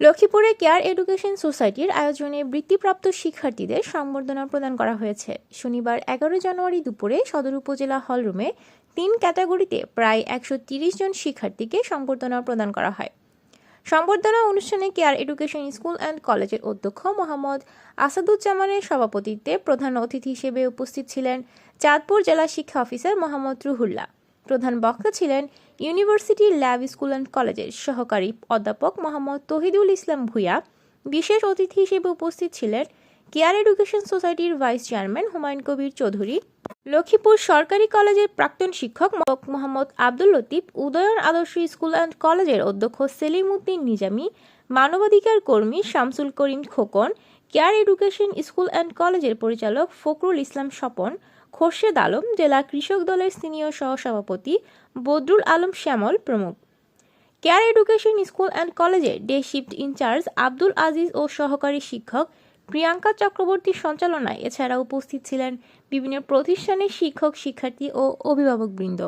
লক্ষ্মীপুরে care education সোসাইটির আয়োজনে বৃত্তিপ্রাপ্ত শিক্ষার্থীদের সম্বর্ধনা প্রদান করা হয়েছে। শনিবার এগারো জানুয়ারি দুপুরে সদর উপজেলা হলরুমে তিন ক্যাটাগরিতে প্রায় একশো জন শিক্ষার্থীকে সম্বর্ধনা প্রদান করা হয়। সংবর্ধনা অনুষ্ঠানে কেয়ার এডুকেশন স্কুল অ্যান্ড কলেজের অধ্যক্ষ মোহাম্মদ আসাদুজ্জামানের সভাপতিত্বে প্রধান অতিথি হিসেবে উপস্থিত ছিলেন চাঁদপুর জেলা শিক্ষা অফিসার মোহাম্মদ রুহুল্লাহ। প্রধান বক্তা ছিলেন ইউনিভার্সিটি ল্যাব স্কুল অ্যান্ড কলেজের সহকারী অধ্যাপক মোহাম্মদ তহিদুল ইসলাম ভূঁইয়া। বিশেষ অতিথি হিসেবে উপস্থিত ছিলেন কেয়ার এডুকেশন সোসাইটির ভাইস চেয়ারম্যান হুমায়ুন কবির চৌধুরী। লক্ষ্মীপুর সরকারি কলেজের প্রাক্তন শিক্ষক মোহাম্মদ আব্দুল লতিফ, উদয়ন আদর্শ স্কুল অ্যান্ড কলেজের অধ্যক্ষ সেলিম উদ্দিন নিজামী, মানবাধিকার কর্মী Shamsul Karim Khokon care education school and কলেজের পরিচালক ফখরুল ইসলাম স্বপন খোরশেদ আলম, জেলা কৃষক দলের সিনিয়র সহসভাপতি বদরুল আলম শ্যামল প্রমুখ। কেয়ার এডুকেশন স্কুল অ্যান্ড কলেজের day shift in charge Abdul Aziz ও সহকারী শিক্ষক প্রিয়াঙ্কা চক্রবর্তীর সঞ্চালনায় এছাড়া উপস্থিত ছিলেন বিভিন্ন প্রতিষ্ঠানের শিক্ষক, শিক্ষার্থী ও অভিভাবকবৃন্দ।